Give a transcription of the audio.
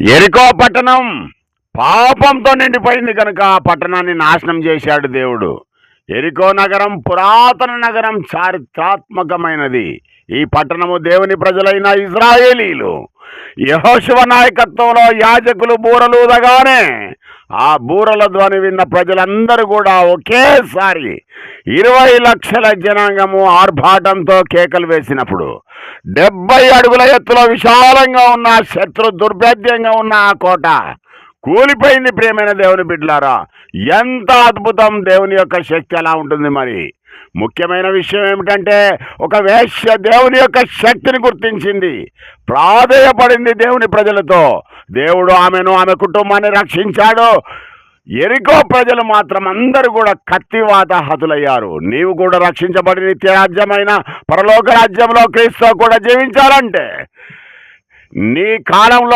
ఎరికో పట్టణం పాపంతో నిండిపోయింది కనుక ఆ పట్టణాన్ని నాశనం చేశాడు దేవుడు. ఎరికో నగరం పురాతన నగరం చారిత్రాత్మకమైనది. ఈ పట్టణము దేవుని ప్రజలైన ఇజ్రాయేలీలు. యహోశివ నాయకత్వంలో యాజకులు బూరలు ఆ బూరల ధ్వని విన్న ప్రజలందరూ కూడా ఒకేసారి ఇరవై లక్షల జనాంగము ఆర్భాటంతో కేకలు వేసినప్పుడు డెబ్బై అడుగుల ఎత్తులో విశాలంగా ఉన్న శత్రు దుర్భేద్యంగా ఉన్న ఆ కోట కూలిపోయింది ప్రియమైన దేవుని బిడ్డలారా. ఎంత అద్భుతం దేవుని యొక్క శక్తి ఎలా ఉంటుంది మరి. ముఖ్యమైన విషయం ఏమిటంటే ఒక వేశ్య దేవుని యొక్క శక్తిని గుర్తించింది. ప్రాధేయపడింది దేవుని ప్రజలతో. దేవుడు ఆమెను ఆమె కుటుంబాన్ని రక్షించాడు. ఎరికో ప్రజలు మాత్రం అందరూ కూడా కత్తివాత హతులయ్యారు. నీవు కూడా రక్షించబడి నిత్యరాజ్యమైన పరలోక రాజ్యంలో క్రీస్తు కూడా జీవించాలంటే నీ కాలంలో